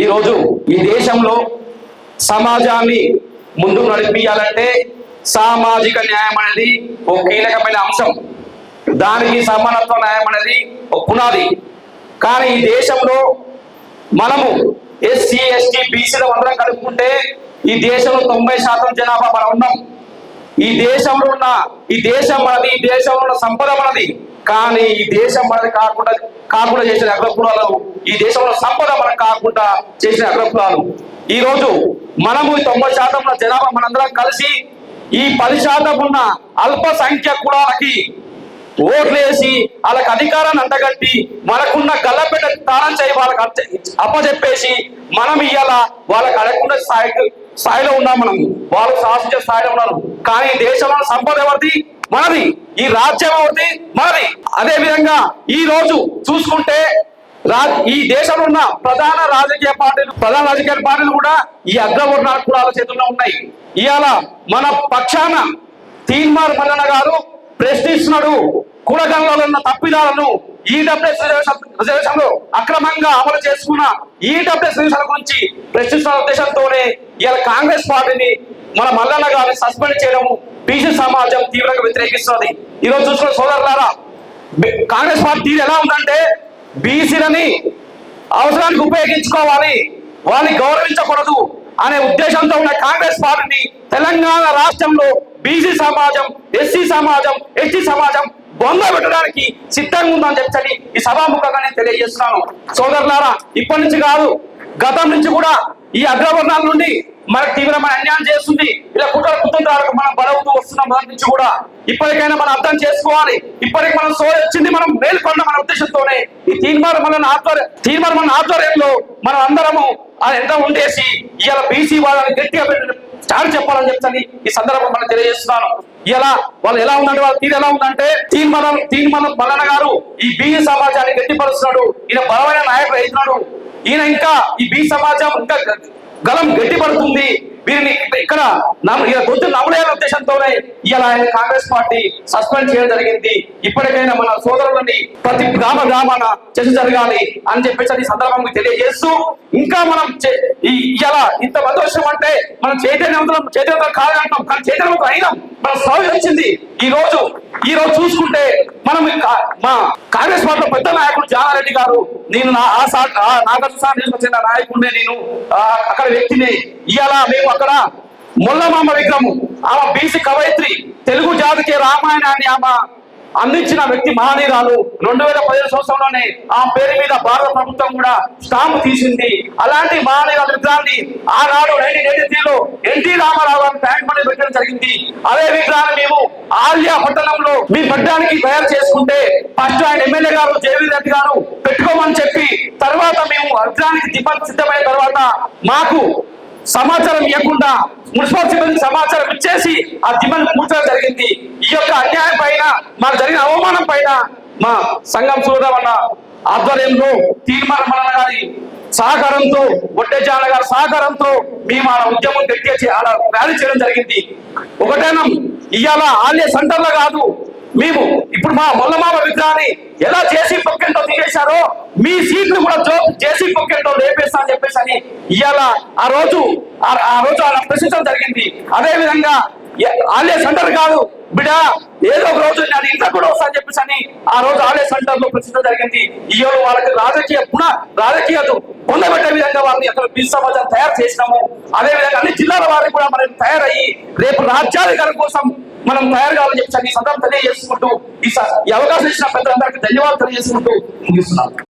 ఈరోజు ఈ దేశంలో సమాజాన్ని ముందుకు నడిపించాలంటే సామాజిక న్యాయం అనేది ఒక కీలకమైన అంశం. దానికి సమానత్వ న్యాయం అనేది ఒక పునాది. కానీ ఈ దేశంలో మనము ఎస్సీ ఎస్టీ బీసీల అందరం కలుపుకుంటే ఈ దేశంలో తొంభై శాతం జనాభా మనం ఉన్నాం. ఈ దేశంలో ఉన్న ఈ దేశం మనది ఈ దేశంలో ఉన్న సంపద మనది. కానీ ఈ దేశం మనది కాకుండా కాకుండా చేసిన అగ్రకులాలు ఈ దేశంలో సంపద మనకు కాకుండా చేసిన అగ్రకులాలు. ఈ రోజు మనము తొంభై శాతం జనాభా మనందరం కలిసి ఈ పది శాతం ఉన్న అల్ప సంఖ్య కులాలకి ఓట్లేసి వాళ్ళకి అధికారాన్ని అంటగట్టి మనకున్న గల్లపెట్ట స్థానం చేయి వాళ్ళకి అప్పచెప్పేసి మనం ఇవాళ వాళ్ళకి అడగకుండా స్థాయికి స్థాయిలో ఉన్నాం మనం. వాళ్ళు శాసించే స్థాయిలో ఉన్నారు. కానీ దేశంలో సంపద ఎవరిది? మాది ఈ రాజ్యం మాది మనది అదే విధంగా ఈ రోజు చూసుకుంటే రా ఈ దేశంలో ఉన్న ప్రధాన రాజకీయ పార్టీలు ప్రధాన రాజకీయ పార్టీలు కూడా ఈ అగ్రవర్ణ కులాల చేతుల్లో ఉన్నాయి. ఇవాళ మన పక్షాన తీన్మార్ మల్లన్న గారు ప్రశ్నిస్తున్నాడు. కులగంలో ఉన్న తప్పిదాలను ఈడబ్ల్యూఎస్ రిజర్వేషన్లో అక్రమంగా అమలు చేసుకున్న ఈడబ్ల్యూఎస్ రిజర్వేషన్ గురించి ప్రశ్నిస్తున్న ఉద్దేశంతోనే ఇవాళ కాంగ్రెస్ పార్టీని మన మల్లన్న గారిని సస్పెండ్ చేయడము బీసీ సమాజం తీవ్రంగా వ్యతిరేకిస్తుంది. ఈరోజు చూసుకున్న సోదరులారా కాంగ్రెస్ పార్టీ ఎలా ఉందంటే బీసీలని అవసరానికి ఉపయోగించుకోవాలి వాళ్ళని గౌరవించకూడదు అనే ఉద్దేశంతో ఉన్న కాంగ్రెస్ పార్టీని తెలంగాణ రాష్ట్రంలో బీసీ సమాజం ఎస్సీ సమాజం ఎస్టీ సమాజం బొంద పెట్టడానికి సిద్ధంగా ఉందని చెప్పని ఈ సభాముఖంగా నేను తెలియజేస్తున్నాను. సోదరులారా ఇప్పటి నుంచి కాదు గతం నుంచి కూడా ఈ అగ్రవర్ణాల నుండి మనకు తీవ్రమైన అన్యాయం చేస్తుంది. ఇలా కుట్ర కుతంత్రాలకు మనం బలవుతూ వస్తున్నాం మొదటి నుంచి కూడా ఇప్పటికైనా మనం అర్థం చేసుకోవాలి. ఇప్పటికి మనం సో వచ్చింది మనం మేల్కొన్న మన ఉద్దేశంతోనే ఈ తీర్మానం మన ఆధ్వర్యం తీర్మానం మన ఆధ్వర్యంలో మనం అందరము ఎంత ఉండేసి ఇవాళ బీసీ వాళ్ళని గట్టిగా పెట్టి స్టార్ట్ చెప్పాలని చెప్తాను ఈ సందర్భం మనం తెలియజేస్తున్నాను. ఇలా వాళ్ళు ఎలా ఉందంటే వాళ్ళ తీరు ఎలా ఉందంటే తీర్మానం తీర్మానం మల్లన్న గారు ఈ బీసీ సమాజాన్ని గట్టిపరుస్తున్నాడు. ఈయన బలమైన నాయకుడు అవుతున్నాడు. ఈయన ఇంకా ఈ బీ సమాజం ఇంకా గలం గట్టిపడుతుంది. వీరిని ఇక్కడ నమ్మ- ఈయన నమ్మలేని ఉద్దేశంతోనే ఇలా ఆయన కాంగ్రెస్ పార్టీ సస్పెండ్ చేయడం జరిగింది. ఇప్పటికైనా మన సోదరులని ప్రతి గ్రామ గ్రామాన చర్చ జరగాలి అని చెప్పేసి ఈ సందర్భంగా తెలియజేస్తూ ఇంకా మనం చే- ఈ ఇలా ఇంత మందోషం అంటే మనం చైతన్యవంతం చైతన్యవంతం కాదంటాం కానీ చైతన్యవంతం అయినాం. మన సౌవి వచ్చింది. ఈ రోజు ఈ రోజు చూసుకుంటే మనం మా కాంగ్రెస్ పార్టీ పెద్ద నాయకుడు జానారెడ్డి గారు నేను నా ఆ సా నాగార్జున సార్ తీసుకొచ్చిన నాయకుడినే నేను ఆ, అక్కడ వ్యక్తిని ఇవాళ మేము అక్కడ ముల్లమామ విగ్రహము ఆమె బీసీ కవయిత్రి తెలుగు జాతికి రామాయణాన్ని ఆమె అందించిన వ్యక్తి మహనీయురాలు రెండు వేల పదిహేను సంవత్సరంలోనే ఆ పేరు మీద భారత ప్రభుత్వం కూడా స్టాంపు తీసింది. అలాంటి మహనీయుల విగ్రహాన్ని ఆనాడు నైన్టీన్ ఎయిటీ త్రీలో N T Rama Rao garu Tank Bund పెట్టడం జరిగింది. అదే విగ్రహాన్ని మేము ఆల్యా పట్టణంలో మీ పెట్టడానికి తయారు చేసుకుంటే ఫస్ట్ ఆయన ఎమ్మెల్యే గారు జేవీ రెడ్డి గారు పెట్టుకోమని చెప్పి తర్వాత మేము విగ్రహానికి దిబ్బ సిద్ధమైన తర్వాత మాకు సమాచారం ఇవ్వకుండా మున్సిపల్ సిబ్బంది సమాచారం ఇచ్చేసి ఆ దిమ్మను కూర్చోడం జరిగింది. ఈ యొక్క అన్యాయం పైన మాకు జరిగిన అవమానం పైన మా సంఘం చూడమన్న ఆధ్వర్యంలో తీర్మానం గారి సహకారంతో ఒడ్డేజాల గారి సహకారంతో మేము ఆ ఉద్యమం గట్టిగా అలా ర్యాలీ చేయడం జరిగింది. ఒకటేనం ఇవాళ ఆలయ సెంటర్లో కాదు మేము ఇప్పుడు మా మొల్లమామ విగ్రహాన్ని ఎలా జేసీ పొక్కెంటో తీసేశారో మీ సీట్లు కూడా జో జేసీ పొక్కెంటో లేపేస్తా అని చెప్పేసి అని ఇవాళ ఆ రోజు ఆ రోజు అలా ప్రశ్నించడం జరిగింది. అదే విధంగా ఆలయ సెంటర్ కాదు బిడ్డ ఏదో ఒక రోజు నేను ఇంట్లో కూడా వస్తా అని చెప్పేసి అని ఆ రోజు ఆలయ సెంటర్లో ప్రశ్నించడం జరిగింది. ఈ వాళ్ళకి రాజకీయ పునః రాజకీయ పొందబెట్టే విధంగా వాళ్ళని అక్కడ బీ సమాజం తయారు చేసినాము. అదే విధంగా జిల్లాల వారికి కూడా మనం తయారయ్యి రేపు రాజ్యాధికారం కోసం మనం తయారు కావాలని చెప్పి ఈ సందర్భం తెలియజేసుకుంటూ ఈ ఈ అవకాశం ఇచ్చిన పెద్దలందరికీ ధన్యవాదాలు తెలియజేసుకుంటూ ముగిస్తున్నాను.